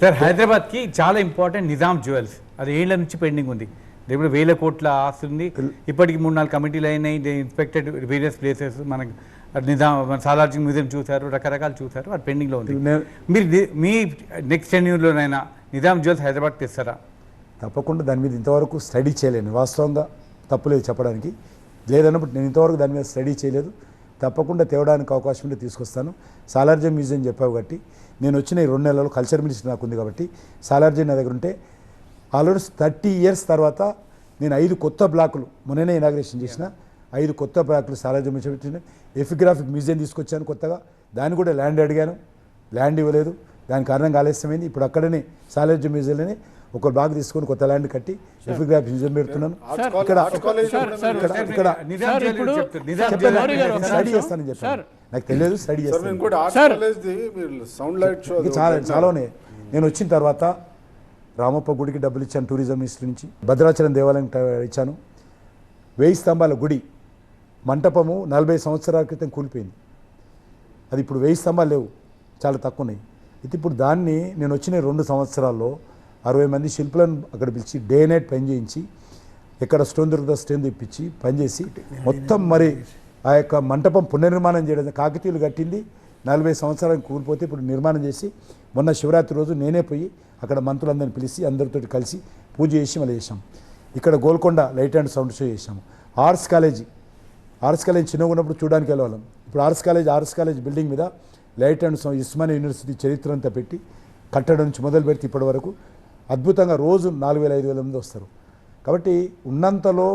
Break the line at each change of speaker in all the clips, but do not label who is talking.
Sir హైదరాబాద్కి చాలా important Nizam jewels. అది ఏళ్ళ నుంచి పెండింగ్ ఉంది. ఇప్పుడు వేల కోట్ల ఆస్తి ఉంది. ఇప్పటికి మూడు నాలుగు కమిటీలు అయినాయి. దే ఇన్స్పెక్టెడ్ వేరియస్ ప్లేసెస్ మనకు నిజాం మన సాలార్జీ మ్యూజియం చూశారు రకరకాలు చూశారు. అది పెండింగ్లో ఉంది. మీరు మీ నెక్స్ట్ టెన్యూర్లోనైనా నిజాం జ్యువెల్స్ హైదరాబాద్ తెస్తారా?
తప్పకుండా దాని మీద ఇంతవరకు స్టడీ చేయలేను వాస్తవంగా తప్పులేదు చెప్పడానికి. లేదన్నప్పుడు నేను ఇంతవరకు దాని మీద స్టడీ చేయలేదు. తప్పకుండా తేవడానికి అవకాశం ఉంటే తీసుకొస్తాను. సాలార్జంగ్ మ్యూజియం చెప్పావు కాబట్టి నేను వచ్చిన ఈ రెండు నెలల్లో కల్చర్ మినిస్టర్ నాకు ఉంది కాబట్టి సాలార్జంగ్ నా దగ్గర ఉంటే ఆల్రెడీ థర్టీ ఇయర్స్ తర్వాత నేను ఐదు కొత్త బ్లాకులు మొన్ననే ఇనాగ్రేషన్ చేసిన ఐదు కొత్త బ్లాకులు సాలార్జంగ్ మ్యూజియం పెట్టిన ఎఫిగ్రాఫిక్ మ్యూజియం తీసుకొచ్చాను కొత్తగా. దాన్ని కూడా ల్యాండ్ అడిగాను. ల్యాండ్ ఇవ్వలేదు. దాని కారణంగా ఆలస్యమైంది. ఇప్పుడు అక్కడనే సాలార్జంగ్ మ్యూజియంలోనే ఒక బ్లాక్ తీసుకొని కొత్త ల్యాండ్ కట్టి ఎఫిగ్రాఫిక్ మ్యూజియం పెడుతున్నాను. ఇక్కడ ఇక్కడ. స్టడీ. చేస్తానని చెప్పాను. నాకు తెలియదు స్టడీ
సార్
చేస్తాను చాలా చాలానే. నేను వచ్చిన తర్వాత రామప్ప గుడికి డబ్బులు ఇచ్చాను టూరిజం మినిస్టర్ నుంచి. భద్రాచలం దేవాలయం ట- ఇచ్చాను. వెయ్యి స్తంభాల గుడి. మంటపము నలభై సంవత్సరాల క్రితం కూలిపోయింది. అది ఇప్పుడు వెయ్యి స్తంభాలు లేవు. చాలా తక్కువ ఉన్నాయి. అయితే ఇప్పుడు దాన్ని నేను వచ్చిన రెండు సంవత్సరాల్లో అరవై మంది శిల్పులను అక్కడ పిలిచి డే నైట్ పని చేయించి ఎక్కడ స్టోన్ దొరుకుతుందో స్టోన్ తెప్పించి పనిచేసి మొత్తం మరి ఆ యొక్క మంటపం పునర్నిర్మాణం చేయడం కాకతీయులు కట్టింది నలభై సంవత్సరాలకు కూలిపోతే ఇప్పుడు నిర్మాణం చేసి మొన్న శివరాత్రి రోజు నేనే పోయి అక్కడ మంత్రులందరిని పిలిచి అందరితో కలిసి పూజ చేసి మళ్ళీ చేసాం ఇక్కడ Golconda light and sound show చేసాము ఆర్ట్స్ కాలేజీ ఆర్ట్స్ కాలేజ్ చిన్నగా ఉన్నప్పుడు చూడడానికి వెళ్ళేవాళ్ళం. ఇప్పుడు arts college arts college building మీద light and sound Osmania university చరిత్ర అంతా పెట్టి కట్టడం నుంచి మొదలు పెడితే ఇప్పటి వరకు అద్భుతంగా రోజు నాలుగు వేల ఐదు వేల మంది వస్తారు. కాబట్టి ఉన్నంతలో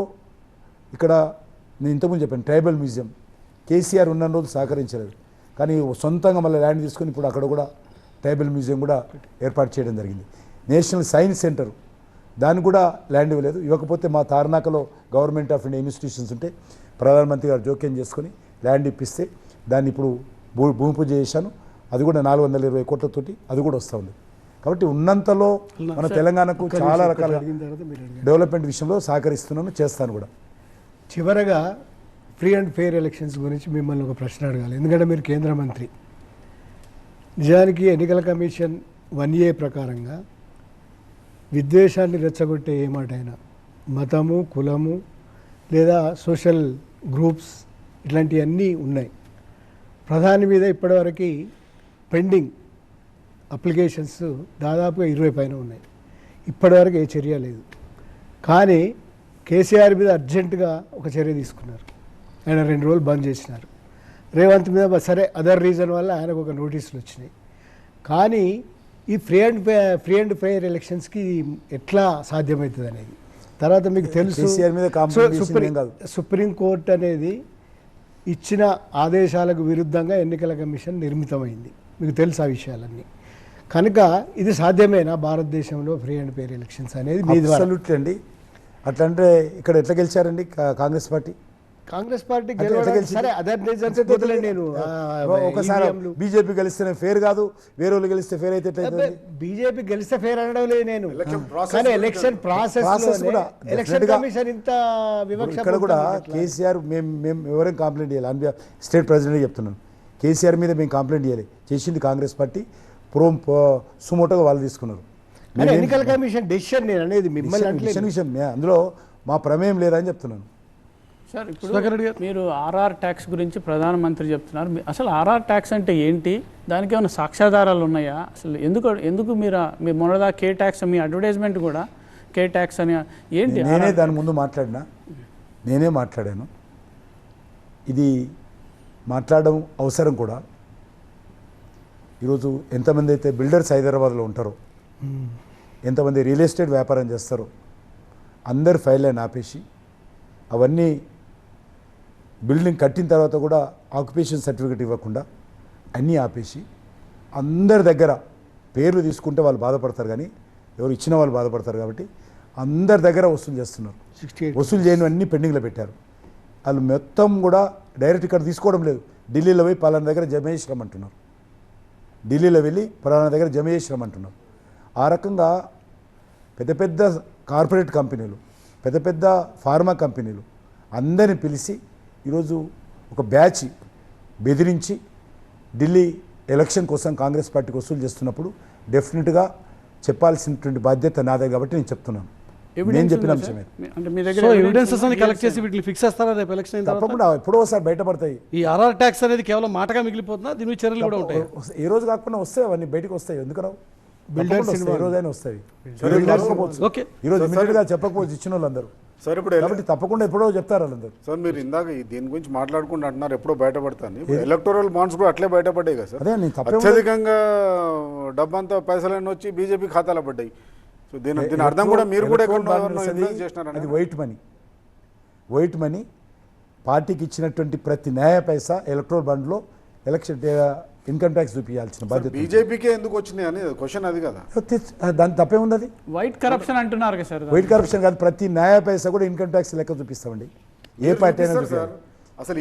ఇక్కడ నేను ఇంతకుముందు చెప్పాను ట్రైబల్ మ్యూజియం. కేసీఆర్ ఉన్న రోజు సహకరించలేదు. కానీ సొంతంగా మళ్ళీ ల్యాండ్ తీసుకొని ఇప్పుడు అక్కడ కూడా ట్రైబల్ మ్యూజియం కూడా ఏర్పాటు చేయడం జరిగింది. National science centre. దాన్ని కూడా ల్యాండ్ ఇవ్వలేదు. ఇవ్వకపోతే మా తార్నాకలో గవర్నమెంట్ ఆఫ్ ఇండియా ఇన్స్టిట్యూషన్స్ ఉంటే ప్రధానమంత్రి గారు జోక్యం చేసుకొని ల్యాండ్ ఇప్పిస్తే దాన్ని ఇప్పుడు భూ భూమి పూజ చేశాను. అది కూడా నాలుగు వందల ఇరవై కోట్లతోటి అది కూడా వస్తూ ఉంది. కాబట్టి ఉన్నంతలో మన తెలంగాణకు చాలా రకాల డెవలప్మెంట్ విషయంలో సహకరిస్తున్నాను చేస్తాను కూడా.
చివరగా ఫ్రీ అండ్ ఫెయిర్ ఎలక్షన్స్ గురించి మిమ్మల్ని ఒక ప్రశ్న అడగాలి. ఎందుకంటే మీరు కేంద్ర మంత్రి. నిజానికి ఎన్నికల కమిషన్ వన్ ఏ ప్రకారంగా విద్వేషాన్ని రెచ్చగొట్టే ఏ మాటైనా మతము కులము లేదా సోషల్ గ్రూప్స్ ఇట్లాంటివన్నీ ఉన్నాయి. ప్రధాని మీద ఇప్పటివరకు పెండింగ్ అప్లికేషన్స్ దాదాపుగా ఇరవై పైన ఉన్నాయి. ఇప్పటివరకు ఏ చర్య లేదు. కానీ కేసీఆర్ మీద అర్జెంటుగా ఒక చర్య తీసుకున్నారు. ఆయన రెండు రోజులు బంద్ చేసినారు. రేవంత్ మీద సరే అదర్ రీజన్ వల్ల ఆయనకు ఒక నోటీసులు వచ్చినాయి. కానీ ఈ free and free and fair ఎలక్షన్స్కి ఎట్లా సాధ్యమవుతుంది అనేది? తర్వాత మీకు తెలుసు సుప్రీం. సుప్రీంకోర్టు అనేది ఇచ్చిన ఆదేశాలకు విరుద్ధంగా ఎన్నికల కమిషన్ నిర్మితమైంది. మీకు తెలుసు ఆ విషయాలన్నీ. కనుక ఇది సాధ్యమేనా? భారతదేశంలో ఫ్రీ అండ్ ఫెయిర్ ఎలక్షన్స్ అనేది మీ
అబ్సల్యూట్లీ అండి. అట్లా అంటే ఇక్కడ ఎట్లా గెలిచారండి? కాంగ్రెస్ పార్టీ?
కాంగ్రెస్ పార్టీ? సరే అదర్ రీజన్స్ నేను.
ఒకసారి. బీజేపీ గెలిస్తేనే ఫేర్ కాదు వేరే వాళ్ళు గెలిస్తే ఫేర్ అయితే?
బీజేపీ గెలిస్తే ఫేర్ అనడం లేదు నేను. కానీ ఎలక్షన్ ప్రాసెస్
కూడా
ఎలక్షన్ కమిషన్ ఇంత వివక్ష
ఇక్కడ కూడా కేసీఆర్ మేము మేము ఎవరైనా కంప్లైంట్ చేయాలి. స్టేట్ ప్రెసిడెంట్ చెప్తున్నాను. కేసీఆర్ మీద మేము కంప్లైంట్ చేయాలి. చేసింది కాంగ్రెస్ పార్టీ. ప్రో సుమోటోగా వాళ్ళు తీసుకున్నారు.
కానీ ఎన్నికల కమిషన్ డెసిషన్ నేను అనేది మిమ్మల్ని
విషయం- అందులో మా ప్రమేయం లేదని చెప్తున్నాను.
సార్ ఇప్పుడు మీరు ఆర్ఆర్ ట్యాక్స్ గురించి ప్రధానమంత్రి చెప్తున్నారు. అసలు ఆర్ఆర్ ట్యాక్స్ అంటే ఏంటి? దానికి ఏమైనా సాక్ష్యాధారాలు ఉన్నాయా? అసలు ఎందుకు ఎందుకు మీరు మీ మొన్నదా కే ట్యాక్స్ మీ అడ్వర్టైజ్మెంట్ కూడా కే ట్యాక్స్ అని ఏంటి
నేనే దాని ముందు మాట్లాడినా? నేనే మాట్లాడాను. ఇది మాట్లాడడం అవసరం కూడా. ఈరోజు ఎంతమంది అయితే బిల్డర్స్ హైదరాబాద్లో ఉంటారో ఎంతమంది రియల్ ఎస్టేట్ వ్యాపారం చేస్తారో అందరు ఫైల్ లైన్ ఆపేసి అవన్నీ బిల్డింగ్ కట్టిన తర్వాత కూడా ఆక్యుపేషన్ సర్టిఫికేట్ ఇవ్వకుండా అన్నీ ఆపేసి అందరి దగ్గర పేర్లు తీసుకుంటే వాళ్ళు బాధపడతారు కానీ ఎవరు ఇచ్చిన వాళ్ళు బాధపడతారు కాబట్టి అందరి దగ్గర వసూలు చేస్తున్నారు. వసూలు చేయని అన్ని పెండింగ్లో పెట్టారు. వాళ్ళు మొత్తం కూడా డైరెక్ట్ ఇక్కడ తీసుకోవడం లేదు. ఢిల్లీలో పోయి పలానా దగ్గర జమ అంటున్నారు ఢిల్లీలో వెళ్ళి ప్రధాన దగ్గర జమ అంటున్నారు. ఆ రకంగా పెద్ద పెద్ద కార్పొరేట్ కంపెనీలు పెద్ద పెద్ద ఫార్మా కంపెనీలు అందరిని పిలిచి ఈరోజు ఒక బ్యాచ్ బెదిరించి ఢిల్లీ ఎలక్షన్ కోసం కాంగ్రెస్ పార్టీకి వసూలు చేస్తున్నప్పుడు డెఫినెట్గా చెప్పాల్సినటువంటి బాధ్యత నాదే కాబట్టి నేను చెప్తున్నాను. నేను చెప్పిన
అంటే మీ దగ్గర
ఎవిడెన్సెస్
ఉందా?
అన్ని కలెక్ట్ చేసి వీటిని ఫిక్స్ చేస్తారా రేపు ఎలక్షన్ అయిన తర్వాత?
తప్పకుండా ఎప్పుడో ఒకసారి బయటపడతాయి.
ఈ ఆర్ఆర్ ట్యాక్స్ అనేది కేవలం మాటగా మిగిలిపోతుందా దీని మీద చర్యలు కూడా ఉంటాయి?
వస్తాయి. ఏ రోజు కాకుండా వస్తాయి అవన్నీ బయటకు వస్తాయి. ఎందుకు రావు? వస్తాయి. రోజైనా వస్తాయి. ఈ.
ఓకే.
ఈ ఇమీడియట్గా చెప్పకపోవచ్చు ఇచ్చిన వాళ్ళందరూ.
సార్ ఇప్పుడు
కాబట్టి తప్పకుండా ఎప్పుడో చెప్తారు వాళ్ళందరూ.
సార్ మీరు ఇందాక ఈ దీని గురించి మాట్లాడుకుంటూ అంటున్నారు ఎప్పుడో బయటపడతాను. ఇప్పుడు ఎలక్టోరల్ బాండ్స్ కూడా అట్లే బయటపడ్డాయి కదా సార్.
అదే నేను తప్పే
అత్యధికంగా డబ్బంతా పైసలన్నీ వచ్చి బీజేపీ ఖాతాలో పడ్డాయి. సో దీని దీని అర్థం కూడా మీరు కూడా
అనేది అది వైట్ మనీ. వైట్ మనీ పార్టీకి ఇచ్చినటువంటి ప్రతి న్యాయ పైసా ఎలక్ట్రల్ బండ్లో ఎలక్షన్ ఇన్కమ్ ట్యాక్స్ చూపించాల్సిన బాధ్యత.
బీజేపీకే ఎందుకు వచ్చినాయి అని క్వశ్చన్ అది కదా.
దాని తప్పే ఉంది అది
వైట్ కరప్షన్ అంటున్నారు కదా సార్
వైట్ కరప్షన్ కాదు ప్రతి న్యాయ పైసా కూడా ఇన్కమ్ ట్యాక్స్ లెక్క చూపిస్తామండి. ఏ పార్టీ అయినా.
అసలు